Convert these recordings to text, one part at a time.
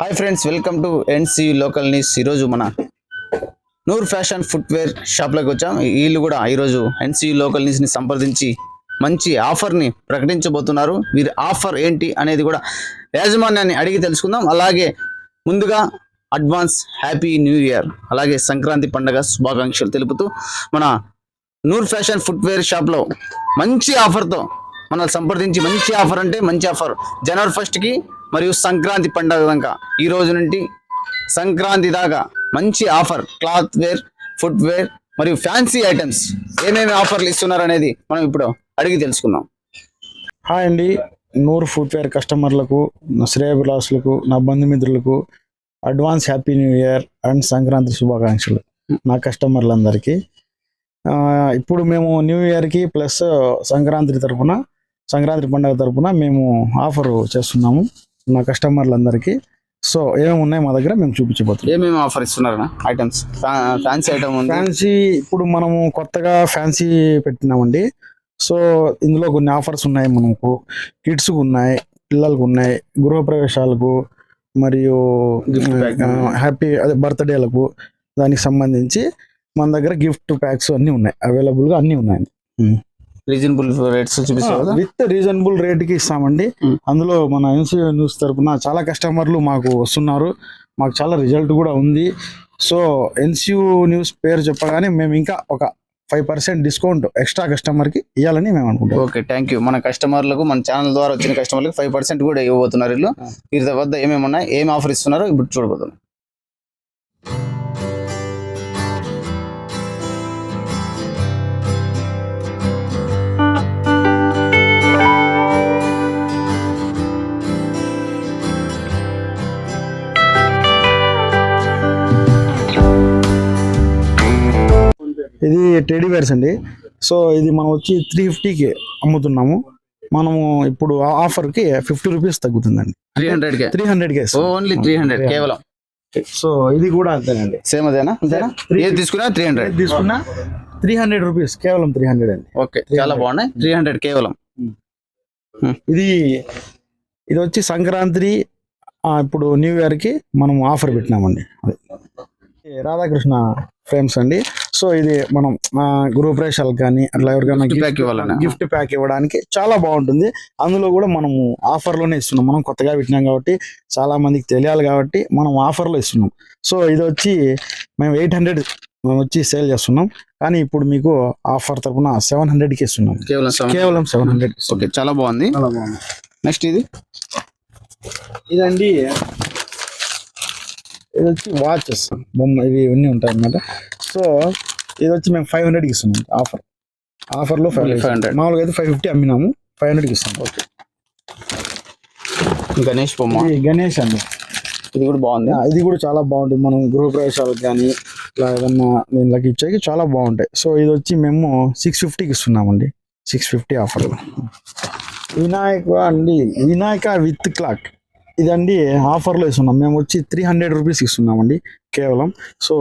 Hi friends welcome to NC local news ఈరోజు మన Noor fashion footwear షాప్లోకి వచ్చాం. వీళ్ళు కూడా ఈరోజు ఎన్సి లోకల్ న్యూస్ని సంప్రదించి మంచి ఆఫర్ని ప్రకటించబోతున్నారు. వీరి ఆఫర్ ఏంటి అనేది కూడా యాజమాన్యాన్ని అడిగి తెలుసుకుందాం. అలాగే ముందుగా అడ్వాన్స్ హ్యాపీ న్యూ ఇయర్ అలాగే సంక్రాంతి పండగ శుభాకాంక్షలు తెలుపుతూ మన నూర్ ఫ్యాషన్ ఫుట్వేర్ షాప్లో మంచి ఆఫర్తో మనల్ని సంప్రదించి మంచి ఆఫర్ అంటే మంచి ఆఫర్. జనవరి ఫస్ట్కి మరియు సంక్రాంతి పండుగ దాకా ఈ రోజు నుండి సంక్రాంతి దాకా మంచి offer. Cloth wear footwear మరియు ఫ్యాన్సీ ఐటమ్స్ ఏమేమి ఆఫర్లు ఇస్తున్నారు అనేది మనం ఇప్పుడు అడిగి తెలుసుకుందాం. హాయ్ అండి. నూరు ఫుట్వేర్ కస్టమర్లకు నా శ్రేయభిలాసులకు నా బంధుమిత్రులకు advance happy new year and Sankranti శుభాకాంక్షలు నా కస్టమర్లందరికీ. ఇప్పుడు మేము న్యూ ఇయర్కి ప్లస్ సంక్రాంతి తరఫున సంక్రాంతి పండుగ తరపున మేము ఆఫర్ చేస్తున్నాము నా కస్టమర్లందరికీ. సో ఏమేమి ఉన్నాయి మా దగ్గర మేము చూపించబోతున్నాం. ఏమేమి ఆఫర్ ఇస్తున్నారు ఐటమ్స్ ఫ్యాన్సీ ఐటమ్ ఉంది. ఫ్యాన్సీ ఇప్పుడు మనము కొత్తగా ఫ్యాన్సీ పెట్టినామండి. సో ఇందులో కొన్ని ఆఫర్స్ ఉన్నాయి మనకు. కిడ్స్కి ఉన్నాయి పిల్లలకు ఉన్నాయి గృహప్రవేశాలకు మరియు. హ్యాపీ అదే బర్త్డేలకు దానికి సంబంధించి మన దగ్గర గిఫ్ట్ ప్యాక్స్ అన్నీ ఉన్నాయి. అవైలబుల్గా అన్నీ ఉన్నాయండి. రీజనబుల్ రేట్స్ చూపిస్తారు కదా? విత్ రీజనబుల్ రేట్కి ఇస్తామండి. Hmm. అందులో మన ఎన్సీఓ న్యూస్ తరపున చాలా కస్టమర్లు మాకు వస్తున్నారు. మాకు చాలా రిజల్ట్ కూడా ఉంది. సో ఎన్సీయూ న్యూస్ పేరు చెప్పగానే మేము ఇంకా ఒక ఫైవ్ పర్సెంట్ డిస్కౌంట్ ఎక్స్ట్రా కస్టమర్కి ఇవ్వాలని మేము అనుకుంటాం ఓకే థ్యాంక్ యూ మన కస్టమర్లకు మన ఛానల్ ద్వారా వచ్చిన కస్టమర్లకు ఫైవ్ పర్సెంట్ కూడా ఇవ్వబోతున్నారు వీళ్ళు. వీరి వద్ద ఏమేమి ఉన్నాయి ఏం ఆఫర్ ఇస్తున్నారో ఇప్పుడు చూడబోతున్నాం ఇది టెడీ బేర్స్ అండి. సో ఇది మనం వచ్చి త్రీ ఫిఫ్టీకి అమ్ముతున్నాము. మనము ఇప్పుడు ఆఫర్కి ఫిఫ్టీ రూపీస్ తగ్గుతుందండి. త్రీ హండ్రెడ్ కే? త్రీ హండ్రెడ్కి ఓన్లీ త్రీ హండ్రెడ్ కేవలం? సో ఇది కూడా అంతేనండి. సేమ్ అదేనా? అంతేనా? ఏది తీసుకున్నా త్రీ హండ్రెడ్ తీసుకున్నా త్రీ హండ్రెడ్ రూపీస్ కేవలం త్రీ హండ్రెడ్ అండి. ఓకే చాలా బాగున్నాయి. త్రీ హండ్రెడ్ కేవలం. ఇది ఇది వచ్చి సంక్రాంతి ఇప్పుడు న్యూ ఇయర్కి మనం ఆఫర్ పెట్టినామండి. రాధాకృష్ణ ఫ్రేమ్స్ అండి. సో ఇది మనం ఆ, గృహప్రవేశాలకు కానీ అట్లా ఎవరికైనా pack ఇవ్వాలనా? గిఫ్ట్ ప్యాక్ ఇవ్వడానికి చాలా బాగుంటుంది. అందులో కూడా మనము ఆఫర్లోనే ఇస్తున్నాం. మనం కొత్తగా పెట్టినాం కాబట్టి చాలా మందికి తెలియాలి కాబట్టి మనం ఆఫర్లో ఇస్తున్నాం. సో ఇది వచ్చి మేము ఎయిట్ హండ్రెడ్ వచ్చి సేల్ చేస్తున్నాం. కానీ ఇప్పుడు మీకు ఆఫర్ తరపున సెవెన్ హండ్రెడ్కి ఇస్తున్నాం. కేవలం కేవలం సెవెన్ హండ్రెడ్ ఓకే చాలా బాగుంది. చాలా బాగుంది. నెక్స్ట్ ఇది? ఇదండి ఇది వచ్చి వాచెస్ బొమ్మ ఇవి ఇవన్నీ ఉంటాయి అన్నమాట సో ఇది వచ్చి మేము ఫైవ్ హండ్రెడ్కి ఇస్తున్నాం ఆఫర్ ఆఫర్లో ఫైవ్ Only హండ్రెడ్ 500. మామూలుగా అయితే ఫైవ్ ఫిఫ్టీ అమ్మినాము. ఫైవ్ హండ్రెడ్కి ఇస్తాం ఓకే. గణేష్ బొమ్మ. గణేష్ అండి. ఇది కూడా బాగుంది. ఇది కూడా చాలా బాగుంటుంది. మనం గృహప్రవేశాలకు కానీ ఇట్లా ఏదన్నా దీనిలోకి ఇచ్చేకి చాలా బాగుంటాయి. సో ఇది వచ్చి మేము సిక్స్ ఫిఫ్టీకి ఇస్తున్నామండి. సిక్స్ ఫిఫ్టీ ఆఫర్లో వినాయక అండి. Vinayaka with clock. ఇదండి ఆఫర్లో ఇస్తున్నాం. మేము వచ్చి త్రీ హండ్రెడ్ రూపీస్ ఇస్తున్నామండి కేవలం. సో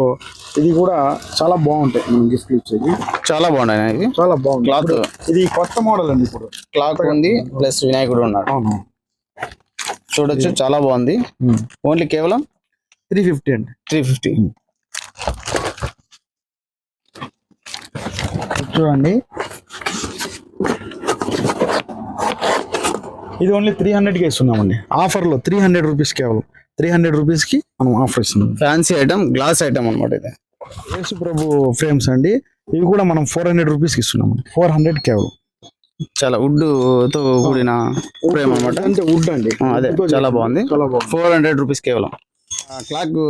ఇది కూడా చాలా బాగుంటాయి మనం గిఫ్ట్ ఇచ్చేది. చాలా బాగున్నాయి ఇది చాలా బాగుంది. క్లాత్ ఇది కొత్త మోడల్ అండి ఇప్పుడు. క్లాత్ ఉంది ప్లస్ వినాయకుడు ఉన్నాడు. అవును. చూడొచ్చు చాలా బాగుంది. ఓన్లీ కేవలం త్రీ ఫిఫ్టీ అండి. త్రీ ఫిఫ్టీ చూడండి. ఇది ఓన్లీ త్రీ హండ్రెడ్కి ఇస్తున్నామండి. ఆఫర్లో త్రీ హండ్రెడ్ రూపీస్ కేవలం. త్రీ హండ్రెడ్ రూపీస్కి మనం ఆఫర్ ఇస్తున్నాం. ఫ్యాన్సీ ఐటమ్ గ్లాస్ ఐటమ్ అనమాట ఇది. యేసు ప్రభు ఫ్రేమ్స్ అండి. ఇవి కూడా మనం ఫోర్ హండ్రెడ్ రూపీస్కి ఇస్తున్నామండి. ఫోర్ హండ్రెడ్ కేవలం. చాలా వుడ్తో కూడిన ఫ్రేమ్ అనమాట అంటే వుడ్ అండి. అదే చాలా బాగుంది. ఫోర్ హండ్రెడ్ రూపీస్ కేవలం. క్లాక్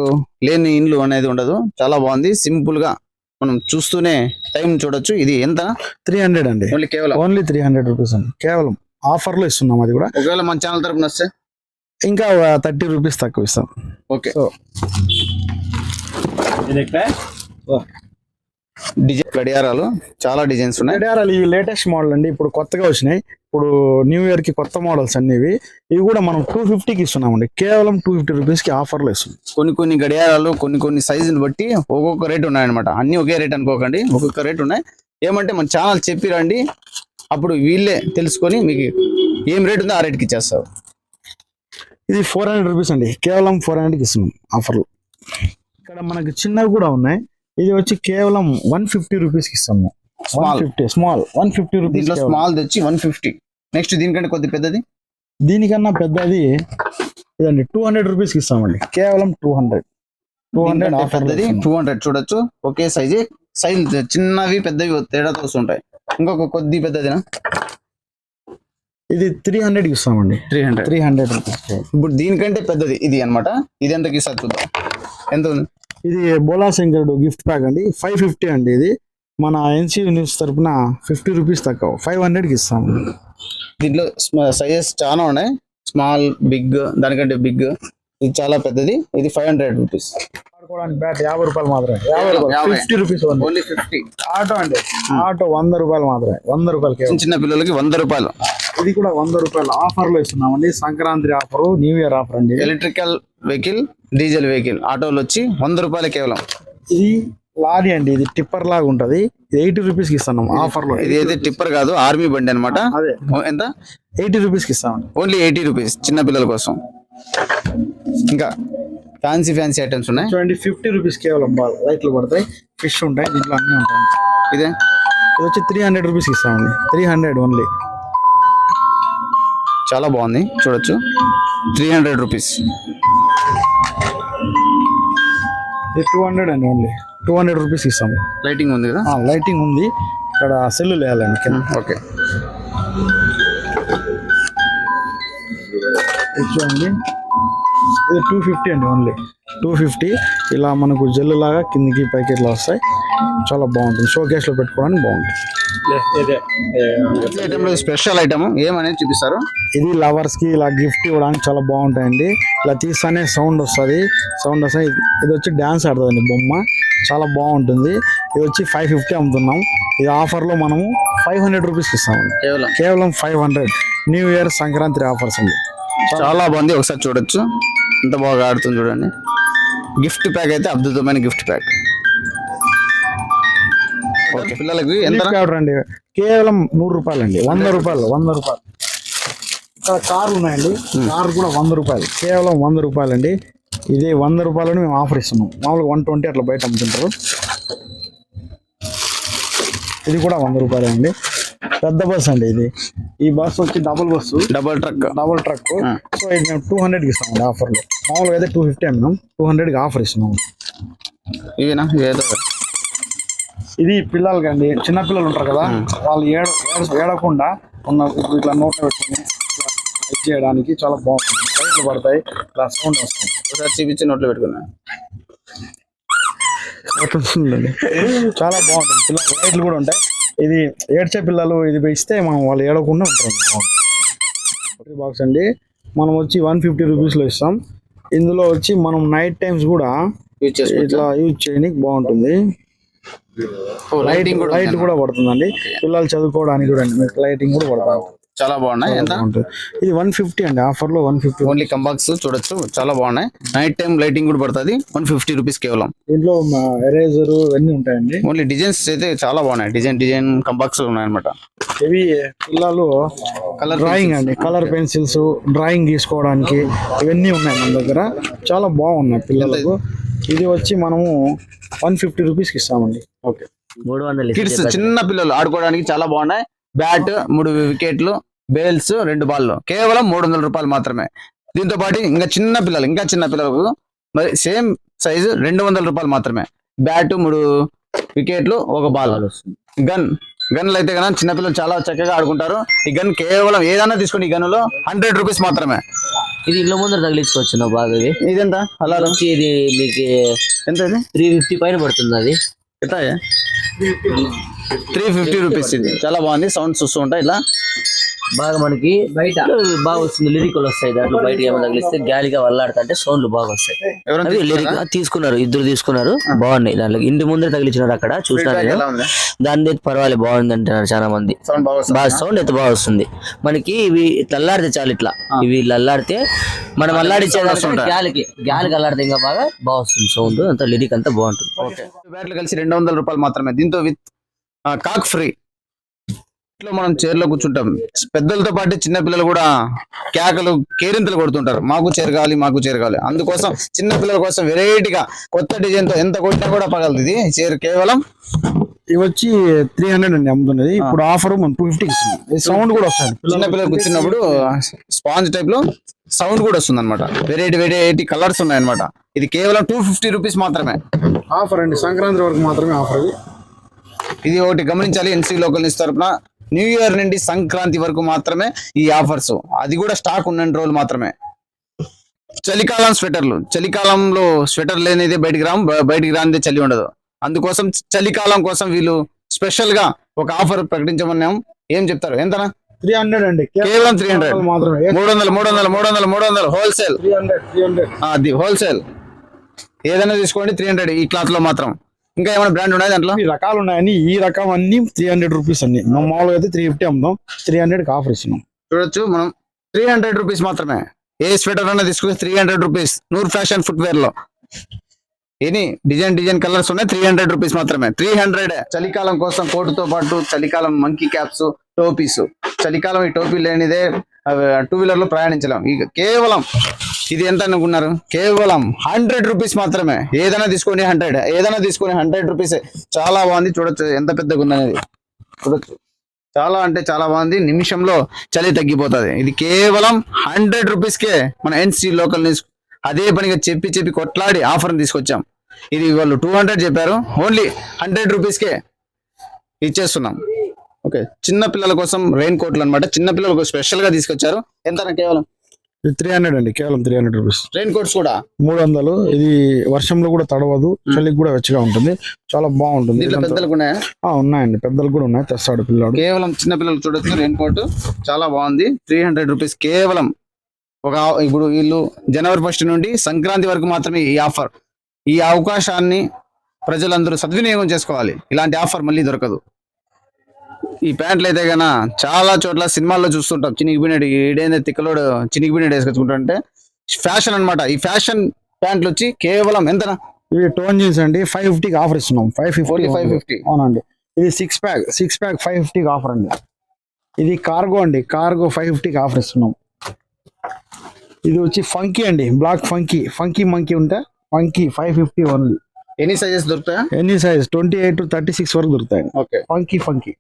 లేని ఇండ్లు అనేది ఉండదు. చాలా బాగుంది. సింపుల్గా మనం చూస్తూనే టైం చూడొచ్చు. ఇది ఎంత? త్రీ హండ్రెడ్ అండి. ఓన్లీ కేవలం. ఓన్లీ త్రీ హండ్రెడ్ రూపీస్ అండి. కేవలం. ఆఫర్లో ఇస్తున్నాం అది కూడా. ఒకవేళ మన ఛానల్ తరపున వస్తే? ఇంకా థర్టీ రూపీస్ తక్కువ ఇస్తాం. ఓకే. సో డిజైన్ గడియారాలు చాలా డిజైన్స్ ఉన్నాయి. గడియారాలు ఇవి లేటెస్ట్ మోడల్ అండి. ఇప్పుడు కొత్తగా వచ్చినాయి. ఇప్పుడు న్యూ ఇయర్కి కొత్త మోడల్స్ అన్ని ఇవి. ఇవి కూడా మనం టూ ఫిఫ్టీకి ఇస్తున్నామండి. కేవలం టూ ఫిఫ్టీ రూపీస్కి ఆఫర్లో ఇస్తున్నాం. కొన్ని కొన్ని గడియారాలు కొన్ని కొన్ని సైజుని బట్టి ఒక్కొక్క రేట్ ఉన్నాయన్నమాట. అన్ని ఒకే రేట్ అనుకోకండి. ఒక్కొక్క రేట్ ఉన్నాయి. ఏమంటే మన ఛానల్ చెప్పి రండి అప్పుడు వీళ్ళే తెలుసుకొని మీకు ఏం రేట్ ఉందో ఆ రేట్కి ఇచ్చేస్తారు. ఇది ఫోర్ హండ్రెడ్ రూపీస్ అండి. కేవలం ఫోర్ హండ్రెడ్కి ఇస్తున్నాం ఆఫర్లు. ఇక్కడ మనకి చిన్నవి కూడా ఉన్నాయి. ఇది వచ్చి కేవలం వన్ ఫిఫ్టీ రూపీస్కి ఇస్తాం one Small. Fifty small. One fifty rupees small తెచ్చి వన్ ఫిఫ్టీ. నెక్స్ట్ దీనికంటే కొద్ది పెద్దది? దీనికన్నా పెద్దది ఇదండి. టూ హండ్రెడ్ రూపీస్కి ఇస్తామండి. కేవలం టూ హండ్రెడ్. టూ హండ్రెడ్ పెద్దది టూ హండ్రెడ్ చూడొచ్చు. ఒకే సైజే సైజ్ చిన్నవి పెద్దవి తేడాతో వస్తుంటాయి. ఇంకొక కొద్ది పెద్దదినా? ఇది త్రీ హండ్రెడ్కి ఇస్తామండి. Three hundred three hundred rupees ఇప్పుడు దీనికంటే పెద్దది ఇది అన్నమాట. ఇది ఎంతకి ఇస్తారు చూద్దాం. ఎంత ఉంది? ఇది బోలా శంకరుడు గిఫ్ట్ ప్యాక్ అండి. ఫైవ్ ఫిఫ్టీ అండి ఇది. మన ఎన్సీ న్యూస్ తరపున ఫిఫ్టీ రూపీస్ తక్కువ. ఫైవ్ హండ్రెడ్కి ఇస్తాము. దీంట్లో సైజెస్ చాలా ఉన్నాయి. స్మాల్ బిగ్ దానికంటే బిగ్ ఇది చాలా పెద్దది. ఇది ఫైవ్ హండ్రెడ్ రూపీస్ ఆడుకోవడానికి బ్యాట్ యాభై రూపాయలు మాత్రమే. యాభై రూపాయలు. యాభై. Fifty rupees only only fifty auto అండి. ఆటో వంద రూపాయలు మాత్రమే. వంద రూపాయలు చిన్న చిన్న పిల్లలకి వంద రూపాయలు. ఇది కూడా వంద రూపాయలు ఆఫర్లో ఇస్తున్నామండి. Sankranti offer new year offer అండి. ఎలక్ట్రికల్ వెహికల్ డీజిల్ వెహికల్ ఆటోలు వచ్చి వంద రూపాయలు కేవలం. ఇది లారీ అండి. ఇది టిప్పర్ లాగా ఉంటది. ఎయిటీ రూపీస్కి ఇస్తున్నాం ఆఫర్లో ఇది అయితే టిప్పర్ కాదు ఆర్మీ బండి అనమాట ఎంత? ఎయిటీ రూపీస్కి ఇస్తామండి. ఓన్లీ ఎయిటీ రూపీస్ చిన్న పిల్లల కోసం. ఇంకా ఫ్యాన్సీ ఫ్యాన్సీ ఐటమ్స్ ఉన్నాయి. చూడండి ఫిఫ్టీ రూపీస్ కేవలం బాల్ లైట్లు పడతాయి. ఫిష్ ఉంటాయి దీంట్లో అన్ని ఉంటాయి. ఇదే? ఇది వచ్చి త్రీ హండ్రెడ్ రూపీస్ ఇస్తామండి. త్రీ హండ్రెడ్ ఓన్లీ చాలా బాగుంది చూడొచ్చు. త్రీ హండ్రెడ్ రూపీస్ ఇది టూ హండ్రెడ్ అండి ఓన్లీ టూ హండ్రెడ్ రూపీస్ ఇస్తాము. లైటింగ్ ఉంది కదా? లైటింగ్ ఉంది. ఇక్కడ సెల్ వేయాలండి కింద ఓకే చూడండి. ఇది టూ ఫిఫ్టీ అండి ఓన్లీ టూ ఫిఫ్టీ ఇలా మనకు జెల్ లాగా కిందికి పైకి ఇట్లా వస్తాయి. చాలా బాగుంటుంది. షో కేస్లో పెట్టుకోవడానికి బాగుంటుంది. స్పెషల్ ఐటమ్ ఏమనేది చూపిస్తారు? ఇది లవర్స్కి ఇలా గిఫ్ట్ ఇవ్వడానికి చాలా బాగుంటాయండి. ఇలా తీస్తానే సౌండ్ వస్తుంది. సౌండ్ వస్తుంది. ఇది వచ్చి డ్యాన్స్ ఆడుతుందండి బొమ్మ. చాలా బాగుంటుంది. ఇది వచ్చి ఫైవ్ ఫిఫ్టీ అమ్ముతున్నాం. ఇది ఆఫర్లో మనము ఫైవ్ హండ్రెడ్ రూపీస్కి ఇస్తామండి. కేవలం? కేవలం five hundred new year Sankranti offers అండి. చాలా బాగుంది. ఒకసారి చూడొచ్చు. ఎంత బాగా ఆడుతుంది చూడండి. గిఫ్ట్ ప్యాక్ అయితే అద్భుతమైన గిఫ్ట్ ప్యాక్ ఓకే పిల్లలకి ఎంత అండి కేవలం నూరు రూపాయలు అండి వంద రూపాయలు వంద రూపాయలు. ఇక్కడ కార్లు ఉన్నాయండి. కార్ కూడా వంద రూపాయలు. కేవలం వంద రూపాయలు అండి ఇది వంద రూపాయలని మేము ఆఫర్ ఇస్తున్నాం. మామూలుగా వన్ ట్వంటీ అట్లా బయట అమ్ముతుంటారు. ఇది కూడా వంద రూపాయలే అండి పెద్ద బస్ అండి ఇది. ఈ బస్ వచ్చి double bus double truck. Double truck. So ఇది మేము టూ హండ్రెడ్కి ఇస్తామండి ఆఫర్లో మామూలుగా అయితే టూ ఫిఫ్టీ అమ్మినాం టూ హండ్రెడ్కి ఆఫర్ ఇస్తున్నాం. ఇవేనా? ఏదో. ఇది పిల్లలకి అండి. చిన్న పిల్లలు ఉంటారు కదా వాళ్ళు ఏడ ఏడ- ఏడకుండా ఉన్న ఇట్లా నోట్లో పెట్టుకుని చేయడానికి చాలా బాగుంటుంది. లైట్లు పడతాయి ఇట్లా సౌండ్ వస్తుంది. ఒకసారి చూపించి నోట్లో పెట్టుకున్నా. చాలా బాగుంటుంది. పిల్లలు లైట్లు కూడా ఉంటాయి. ఇది ఏడ్చే పిల్లలు ఇది ఇస్తే మనం వాళ్ళు ఏడవకుండా ఉంటారు. బాక్స్ అండి. మనం వచ్చి వన్ ఫిఫ్టీ రూపీస్లో ఇస్తాం. ఇందులో వచ్చి మనం నైట్ టైమ్స్ కూడా ఇట్లా యూజ్ చేయడానికి బాగుంటుంది. లైటింగ్ కూడా లైట్ కూడా పడుతుందండి. పిల్లలు చదువుకోవడానికి కూడా లైటింగ్ కూడా పడుతుంది. చాలా బాగున్నాయి. ఎంత? ఇది వన్ ఫిఫ్టీ అండి. ఆఫర్లో వన్ ఫిఫ్టీ ఓన్లీ కంబాక్స్ చూడొచ్చు. చాలా బాగున్నాయి. నైట్ టైం లైటింగ్ కూడా పడుతుంది. వన్ ఫిఫ్టీ రూపీస్ కేవలం. దీంట్లో ఎరేజర్ ఇవన్నీ ఉంటాయండి. ఓన్లీ డిజైన్స్ అయితే చాలా బాగున్నాయి. డిజైన్ డిజైన్ కంబాక్స్ ఉన్నాయి అనమాట ఇవి పిల్లలు కలర్ డ్రాయింగ్ అండి. కలర్ పెన్సిల్స్ డ్రాయింగ్ గీసుకోవడానికి ఇవన్నీ ఉన్నాయి మన దగ్గర. చాలా బాగున్నాయి పిల్లలకు. ఇది వచ్చి మనము వన్ ఫిఫ్టీ రూపీస్కి ఇస్తామండి. ఓకే మూడు వందలు కిడ్స్ చిన్న పిల్లలు ఆడుకోవడానికి చాలా బాగున్నాయి. బ్యాట్ మూడు వికెట్లు బేల్స్ రెండు బాల్ కేవలం మూడు వందల రూపాయలు మాత్రమే. దీంతో పాటు ఇంకా చిన్న పిల్లలు ఇంకా చిన్న పిల్లలకు మరి సేమ్ సైజు రెండు వందల రూపాయలు మాత్రమే. బ్యాట్ మూడు వికెట్లు ఒక బాల్. గన్. గన్లు అయితే కనుక చిన్నపిల్లలు చాలా చక్కగా ఆడుకుంటారు. ఈ గన్ కేవలం ఏదైనా తీసుకోండి ఈ గన్నులో హండ్రెడ్ రూపీస్ మాత్రమే. ఇది ఇళ్ళ ముందర తగిలించుకోవచ్చు బాగా ఇది? ఇదెంత? అలా ఇది మీకు ఎంత ఇది? త్రీ ఫిఫ్టీ పైన పడుతుంది అది. ఎంత? త్రీ ఫిఫ్టీ రూపీస్ ఇది. చాలా బాగుంది. సౌండ్స్ వస్తూ ఉంటాయి ఇలా. బాగా మనకి బయట. బాగా వస్తుంది లిరికల్ వస్తాయి. దాంట్లో బయట ఏమైనా తగిలిస్తే గాలిగా వల్లాడుతుంటే సౌండ్లు బాగా వస్తాయి లిరిక్ తీసుకున్నారు? ఇద్దరు తీసుకున్నారు. బాగున్నాయి. దాంట్లో ఇంటి ముందర తగిలించినారు అక్కడ. చూసినారు దాని అయితే పర్వాలేదు. బాగుంది అంటున్నారు చాలా మంది సౌండ్ బాగా సౌండ్ అయితే బాగా వస్తుంది మనకి ఇవి ఇట్లా అల్లాడితే చాలు ఇట్లా. ఇవి అల్లాడితే మనం అల్లాడిచ్చే గాలికి గాలికి అల్లాడితే ఇంకా బాగా బాగా వస్తుంది సౌండ్ అంతా లిరిక్ అంతా బాగుంటుంది. బ్యాట్లు కలిసి రెండు వందల రూపాయలు మాత్రమే. దీంతో విత్ కాక్ ఫ్రీ. ఇంట్లో మనం చైర్లో కూర్చుంటాం. పెద్దలతో పాటు చిన్న పిల్లలు కూడా కేకలు కేరింతలు కొడుతుంటారు. మాకు చీర కావాలి మాకు చీర కావాలి. అందుకోసం చిన్న పిల్లల కోసం వెరైటీగా కొత్త డిజైన్తో ఎంత కొట్టినా కూడా పగలదు ఇది. చీర కేవలం ఇవి వచ్చి త్రీ హండ్రెడ్ అండి అమ్ముతున్నది. ఇప్పుడు ఆఫర్ మనం టూ ఇస్తున్నాం సౌండ్ కూడా వస్తుంది. చిన్న పిల్లలు కూర్చున్నప్పుడు స్పాంజ్ టైప్లో సౌండ్ కూడా వస్తుంది అనమాట వెరైటీ వెరైటీ కలర్స్ ఉన్నాయి అనమాట ఇది కేవలం టూ ఫిఫ్టీ రూపీస్ మాత్రమే. ఆఫర్ అండి. సంక్రాంతి వరకు మాత్రమే ఆఫర్ ఇది. ఇది ఒకటి గమనించాలి. ఎన్సీ లోకల్ తరపున న్యూ ఇయర్ నుండి సంక్రాంతి వరకు మాత్రమే ఈ ఆఫర్స్. అది కూడా స్టాక్ ఉన్న రోజులు మాత్రమే. చలికాలం స్వెటర్లు. చలికాలంలో స్వెటర్ లేనిదే బయటికి రాం బ- బయటికి రానిదే చలి ఉండదు. అందుకోసం చలికాలం కోసం వీళ్ళు స్పెషల్గా ఒక ఆఫర్ ప్రకటించమన్నాం. ఏం చెప్తారు? ఎంతనా? త్రీ హండ్రెడ్ అండి. కేవలం 300. మాత్రమే. మూడు వందలు మూడు వందలు మూడు వందలు మూడు వందలు. Wholesale three hundred three hundred అది హోల్సేల్ ఏదైనా తీసుకోండి త్రీ హండ్రెడ్ ఈ క్లాత్లో మాత్రం. ఇంకా ఏమైనా బ్రాండ్ ఉన్నాయి దాంట్లో? ఈ రకాలు ఉన్నాయని ఈ రకం అన్ని త్రీ హండ్రెడ్ రూపీస్ అన్ని. మామూలుగా అయితే త్రీ ఫిఫ్టీ అమ్ముదాం త్రీ హండ్రెడ్ ఆఫర్ ఇస్తున్నాం. చూడొచ్చు. మనం త్రీ హండ్రెడ్ రూపీస్ మాత్రమే. ఏ స్వెటర్ అన్నా తీసుకుని three hundred rupees Noor fashion ఫుట్వేర్లో. Any design design colours ఉన్నాయి. త్రీ హండ్రెడ్ రూపీస్ మాత్రమే. త్రీ హండ్రెడ్ చలికాలం కోసం కోటుతో పాటు చలికాలం మంకీ క్యాప్స్ టోపీస్. చలికాలం ఈ టోపీ లేనిదే టూ వీలర్లో ప్రయాణించలేం. ఇక కేవలం ఇది ఎంత అనుకున్నారు? కేవలం హండ్రెడ్ రూపీస్ మాత్రమే. ఏదైనా తీసుకొని హండ్రెడ్ ఏదైనా తీసుకొని హండ్రెడ్ రూపీస్ చాలా బాగుంది. చూడొచ్చు ఎంత పెద్దగా ఉందనేది. చూడొచ్చు. చాలా అంటే చాలా బాగుంది. నిమిషంలో చలి తగ్గిపోతుంది. ఇది కేవలం హండ్రెడ్ రూపీస్ కే మన ఎన్సీ లోకల్ న్యూస్ అదే పనిగా చెప్పి చెప్పి కొట్లాడి ఆఫర్ తీసుకొచ్చాం. ఇది వాళ్ళు టూ హండ్రెడ్ చెప్పారు. ఓన్లీ హండ్రెడ్ రూపీస్ కే ఇచ్చేస్తున్నాం. ఓకే చిన్న పిల్లల కోసం రెయిన్ కోట్లు అనమాట చిన్న పిల్లలకు స్పెషల్గా తీసుకొచ్చారు. ఎంత కేవలం? త్రీ హండ్రెడ్ అండి కేవలం three hundred rupees rain coats కూడా? మూడు వందలు. ఇది వర్షంలో కూడా తడవదు చలికి కూడా వెచ్చగా ఉంటుంది. చాలా బాగుంటుంది. ఉన్నాయండి. పెద్దలు కూడా ఉన్నాయి తెస్తాడు పిల్లాడు. కేవలం చిన్న పిల్లలు చూడొచ్చు రెయిన్ కోట్ చాలా బాగుంది. త్రీ హండ్రెడ్ రూపీస్ కేవలం ఒక ఇప్పుడు వీళ్ళు జనవరి ఫస్ట్ నుండి సంక్రాంతి వరకు మాత్రమే ఈ ఆఫర్. ఈ అవకాశాన్ని ప్రజలందరూ సద్వినియోగం చేసుకోవాలి. ఇలాంటి ఆఫర్ మళ్ళీ దొరకదు. ఈ ప్యాంట్లు అయితే గన చాలా చోట్ల సినిమాల్లో చూస్తుంటాం. చినిగిపోయినాడు ఏడైనా తిక్కలోడు చినిగిపోయినాడు వేసుకొచ్చుకుంటుంటే ఫ్యాషన్ అన్నమాట. ఈ ఫ్యాషన్ ప్యాంట్లు వచ్చి కేవలం ఎంతనా? ఇవి టోన్ జీన్స్ అండి. ఫైవ్ ఫిఫ్టీకి ఆఫర్ ఇస్తున్నాం. Five fifty five fifty. అవునండి. ఇది six pack. Six pack five ఫిఫ్టీకి ఆఫర్ అండి. ఇది కార్గో అండి. కార్గో ఫైవ్ ఫిఫ్టీకి ఆఫర్ ఇస్తున్నాం. ఇది వచ్చి ఫంకీ అండి. Black funky. ఫంకీ మంకీ ఉంటే ఫంకీ ఫైవ్ ఫిఫ్టీ ఓన్లీ. ఎన్ని సైజెస్ దొరుకుతాయా? Any size? Twenty eight to thirty six వరకు దొరుకుతాయండి. ఓకే. Funky funky.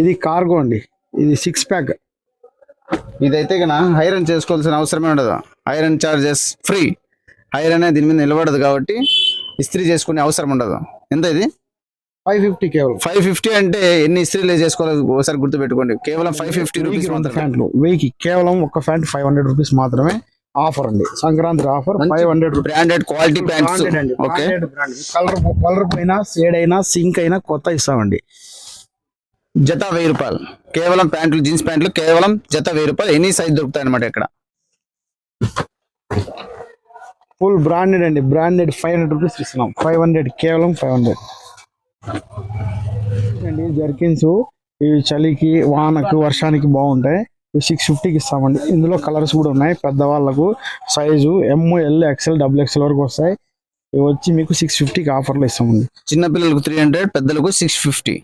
ఇది కార్గో అండి. ఇది సిక్స్ ప్యాక్ ఇదైతే కన ఐరన్ చేసుకోవాల్సిన అవసరమే ఉండదు. Iron charges free. ఐరన్ దీని మీద నిలబడదు కాబట్టి ఇస్త్రీ చేసుకునే అవసరం ఉండదు. ఎంత ఇది? ఫైవ్ ఫిఫ్టీ కేవలం. ఫైవ్ ఫిఫ్టీ అంటే ఎన్ని ఇస్త్రీలు చేసుకోవాలి ఒకసారి గుర్తు పెట్టుకోండి కేవలం ఫైవ్ ఫిఫ్టీ రూపీస్ ఫ్యాంట్లు. వెయ్యికి కేవలం ఒక ఫ్యాంట్ ఫైవ్ హండ్రెడ్ రూపీస్ మాత్రమే ఆఫర్ అండి. Sankranti offer five hundred rupees branded quality okay colour colour పోయినా షేడ్ అయినా సింక్ అయినా కొత్త ఇస్తామండి. జత వెయ్యి రూపాయలు. కేవలం ప్యాంట్లు జీన్స్ ప్యాంట్లు కేవలం జత వెయ్యి రూపాయలు. ఎనీ సైజ్ దొరుకుతాయి అనమాట ఇక్కడ. ఫుల్ బ్రాండెడ్ అండి. బ్రాండెడ్ ఫైవ్ హండ్రెడ్ రూపీస్ ఇస్తున్నాం. ఫైవ్ హండ్రెడ్ కేవలం ఫైవ్ హండ్రెడ్ అండి జర్కిన్స్ ఇవి చలికి వానకు వర్షానికి బాగుంటాయి. ఇవి సిక్స్ ఫిఫ్టీకి ఇస్తామండి. ఇందులో కలర్స్ కూడా ఉన్నాయి. పెద్దవాళ్ళకు size M L XL double XL వరకు వస్తాయి. ఇవి వచ్చి మీకు సిక్స్ ఫిఫ్టీకి ఆఫర్లో ఇస్తామండి. చిన్న పిల్లలకు త్రీ హండ్రెడ్ పెద్దలకు six fifty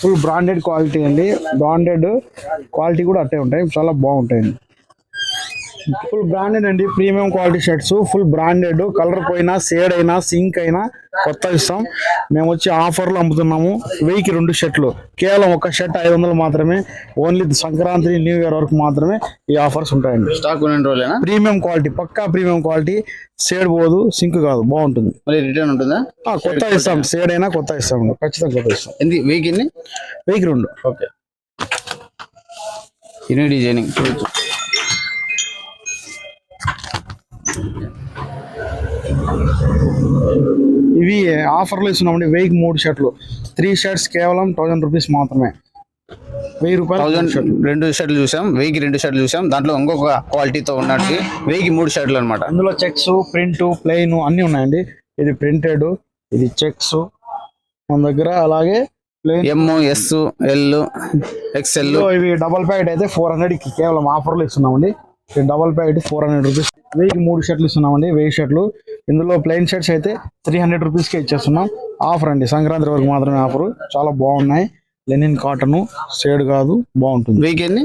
full branded quality అండి. బ్రాండెడ్ క్వాలిటీ కూడా అట్టే ఉంటాయి. చాలా బాగుంటాయండి. ఫుల్ బ్రాండెడ్ అండి premium quality shirts full branded colour పోయినా షేడ్ అయినా సింక్ అయినా కొత్త ఇస్తాం. మేము వచ్చి ఆఫర్లు అమ్ముతున్నాము. వెయ్యికి రెండు షర్ట్లు. కేవలం ఒక షర్ట్ ఐదు వందలు మాత్రమే. ఓన్లీ సంక్రాంతి న్యూ ఇయర్ వరకు మాత్రమే ఈ ఆఫర్స్ ఉంటాయండి. స్టాక్ రోజులేనా? ప్రీమియం క్వాలిటీ పక్కా ప్రీమియం క్వాలిటీ షేడ్ పోదు సింక్ కాదు బాగుంటుంది. మళ్ళీ రిటర్న్ ఉంటుందా? కొత్త ఇస్తాం. షేడ్ అయినా కొత్త ఇస్తాం ఖచ్చితంగా కొత్త ఇస్తాం. వీక్ ఎన్ని? వెయ్యికి రెండు. ఓకే. ఇన్ని డిజైనింగ్ చూడొచ్చు ఇవి ఆఫర్లో ఇస్తున్నామండి. వెయ్యికి మూడు షర్ట్లు. త్రీ షర్ట్స్ కేవలం థౌజండ్ రూపీస్ మాత్రమే. వెయ్యి రూపాయలు రెండు షర్ట్లు. చూసాం. వెయ్యికి రెండు షర్ట్లు చూసాం. దాంట్లో ఇంకొక క్వాలిటీతో ఉన్నట్టు వెయ్యికి మూడు షర్ట్లు అనమాట అందులో చెక్స్ ప్రింట్ ప్లెయిన్ అన్ని ఉన్నాయండి. ఇది ప్రింటెడ్ ఇది చెక్స్. మన దగ్గర అలాగే ఎమ్ ఎస్ ఎల్ ఎక్స్ఎల్. ఇవి డబల్ ప్యాకెట్ అయితే ఫోర్ హండ్రెడ్కి కేవలం ఆఫర్లో ఇస్తున్నామండి. Double packet four hundred rupees వెయ్యికి మూడు షర్ట్లు ఇస్తున్నామండి వెయ్యి షర్ట్లు. ఇందులో ప్లెయిన్ షర్ట్స్ అయితే త్రీ హండ్రెడ్ రూపీస్కే ఇచ్చేస్తున్నాం. ఆఫర్ అండి సంక్రాంతి వరకు మాత్రమే ఆఫర్ చాలా బాగున్నాయి. లెనిన్ కాటన్ షేడ్ కాదు బాగుంటుంది. వెయ్యికి ఎన్ని?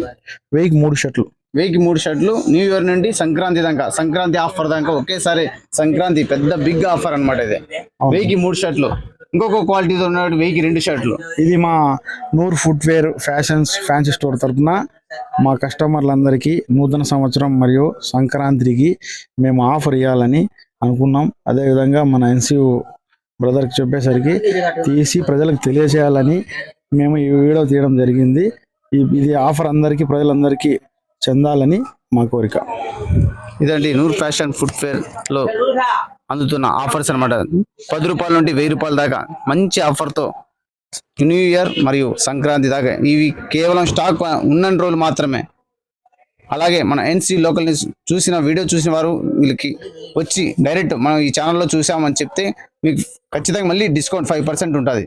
వెయ్యికి మూడు షర్ట్లు. వెయ్యికి మూడు షర్ట్లు. న్యూ ఇయర్ నుండి సంక్రాంతి దాకా సంక్రాంతి ఆఫర్ దాకా ఒకేసారి సంక్రాంతి పెద్ద బిగ్ ఆఫర్ అన్నమాట ఇది. వెయ్యికి మూడు షర్ట్లు. ఇంకొక క్వాలిటీతో ఉన్నాడు వెయ్యికి రెండు షర్ట్లు. ఇది మా Noor footwear fashions fancy store తరపున మా కస్టమర్లందరికీ నూతన సంవత్సరం మరియు సంక్రాంతికి మేము ఆఫర్ ఇవ్వాలని అనుకున్నాం. అదేవిధంగా మన ఎన్సీఓ బ్రదర్కి చెప్పేసరికి తీసి ప్రజలకు తెలియజేయాలని మేము ఈ వీడియో తీయడం జరిగింది. ఇది ఆఫర్ అందరికీ ప్రజలందరికీ చెందాలని మా కోరిక. ఇదండి నూర్ ఫ్యాషన్ ఫుట్వేర్లో అందుతున్న ఆఫర్స్ అన్నమాట. పది రూపాయల నుండి వెయ్యి రూపాయల దాకా మంచి ఆఫర్తో న్యూ ఇయర్ మరియు సంక్రాంతి దాకా. ఇవి కేవలం స్టాక్ ఉన్న రోజులు మాత్రమే. అలాగే మన ఎన్సీ లోకల్ న్యూస్ చూసిన వీడియో చూసిన వారు వీళ్ళకి వచ్చి డైరెక్ట్ మనం ఈ ఛానల్లో చూసామని చెప్తే మీకు ఖచ్చితంగా మళ్ళీ డిస్కౌంట్ ఫైవ్ పర్సెంట్ ఉంటుంది.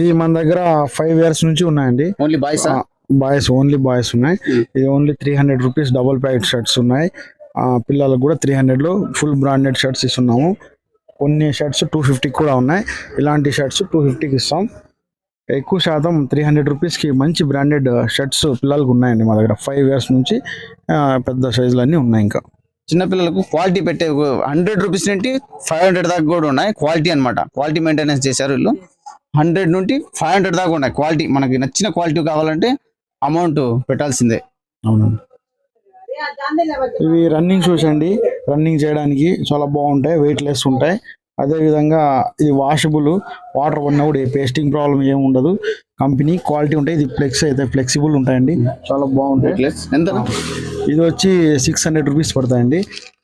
ఇది మన దగ్గర ఫైవ్ ఇయర్స్ నుంచి ఉన్నాయండి. Only boys boys only boys ఉన్నాయి. ఇది only three hundred rupees double packet shirts ఉన్నాయి. పిల్లలకు కూడా త్రీ హండ్రెడ్లో ఫుల్ బ్రాండెడ్ షర్ట్స్ ఇస్తున్నాము. కొన్ని షర్ట్స్ టూ ఫిఫ్టీకి కూడా ఉన్నాయి. ఇలాంటి షర్ట్స్ టూ ఫిఫ్టీకి ఇస్తాం. ఎక్కువ శాతం త్రీ హండ్రెడ్ రూపీస్కి మంచి బ్రాండెడ్ షర్ట్స్ పిల్లలకు ఉన్నాయండి మా దగ్గర. ఫైవ్ ఇయర్స్ నుంచి పెద్ద సైజులు అన్నీ ఉన్నాయి ఇంకా. చిన్నపిల్లలకు క్వాలిటీ పెట్టే హండ్రెడ్ రూపీస్ నుండి ఫైవ్ హండ్రెడ్ దాకా కూడా ఉన్నాయి. క్వాలిటీ అన్నమాట. క్వాలిటీ మెయింటెనెన్స్ చేశారు వీళ్ళు. హండ్రెడ్ నుండి ఫైవ్ హండ్రెడ్ దాకా ఉన్నాయి. క్వాలిటీ మనకి నచ్చిన క్వాలిటీ కావాలంటే అమౌంట్ పెట్టాల్సిందే. అవునండి. ఇవి రన్నింగ్ షూస్ అండి. రన్నింగ్ చేయడానికి చాలా బాగుంటాయి వెయిట్ లెస్ ఉంటాయి. అదే విధంగా ఇది వాషబుల్ వాటర్ పడినా కూడా ఏ పేస్టింగ్ ప్రాబ్లం ఏమి ఉండదు. కంపెనీ క్వాలిటీ ఉంటాయి ఇది ఫ్లెక్స్ అయితే ఫ్లెక్సిబుల్ ఉంటాయండి. చాలా బాగుంటాయి. ఎంత ఇది వచ్చి సిక్స్ హండ్రెడ్ రూపీస్ పడతాయండి.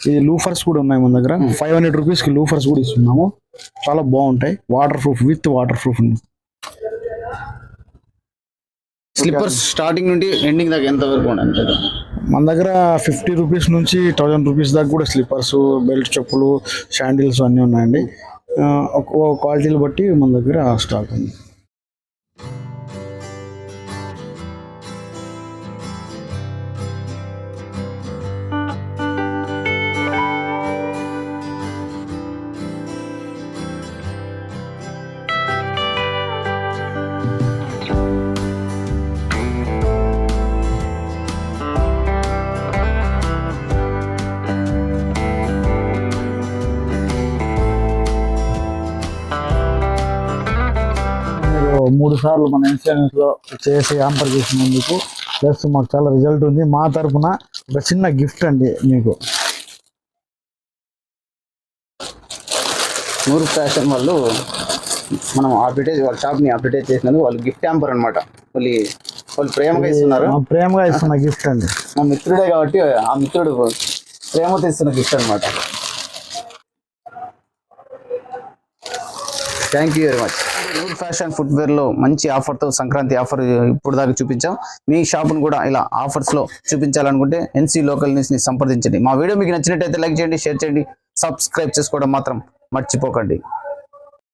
ఇది లూఫర్స్ కూడా ఉన్నాయి మన దగ్గర. ఫైవ్ హండ్రెడ్ రూపీస్కి లూఫర్స్ కూడా ఇస్తున్నాము. చాలా బాగుంటాయి. Waterproof with waterproof slippers starting నుండి ఎండింగ్ దాకా ఎంత వరకు మన దగ్గర ఫిఫ్టీ రూపీస్ నుంచి థౌజండ్ రూపీస్ దాకా కూడా స్లిప్పర్స్ బెల్ట్ చెప్పులు శాండిల్స్ అన్నీ ఉన్నాయండి. క్వాలిటీలు బట్టి మన దగ్గర స్టాక్ ఉంది. సార్లు మన ఇన్సూరెన్స్లో చేసి ఆంపర్ చేసినందుకు ప్లస్ మాకు చాలా రిజల్ట్ ఉంది. మా తరపున ఒక చిన్న గిఫ్ట్ అండి మీకు. నూరు ఫ్యాషన్ వాళ్ళు మనం అడ్వర్టైజ్ వాళ్ళ షాప్ని అడ్వర్టైజ్ చేసినందుకు వాళ్ళు గిఫ్ట్ హ్యాంపర్ అన్నమాట. వాళ్ళు వాళ్ళు ప్రేమగా ఇస్తున్నారు. ప్రేమగా ఇస్తున్న గిఫ్ట్ అండి. మా మిత్రుడే కాబట్టి ఆ మిత్రుడు ప్రేమతో ఇస్తున్న గిఫ్ట్ అనమాట thank you very much Noor fashion ఫుట్వేర్లో మంచి ఆఫర్తో సంక్రాంతి ఆఫర్ ఇప్పుడు దాకా చూపించాం. మీ షాపును కూడా ఇలా ఆఫర్స్లో చూపించాలనుకుంటే ఎన్సీ లోకల్ న్యూస్ని సంప్రదించండి. మా వీడియో మీకు నచ్చినట్టయితే లైక్ చేయండి షేర్ చేయండి సబ్స్క్రైబ్ చేసుకోవడం మాత్రం మర్చిపోకండి.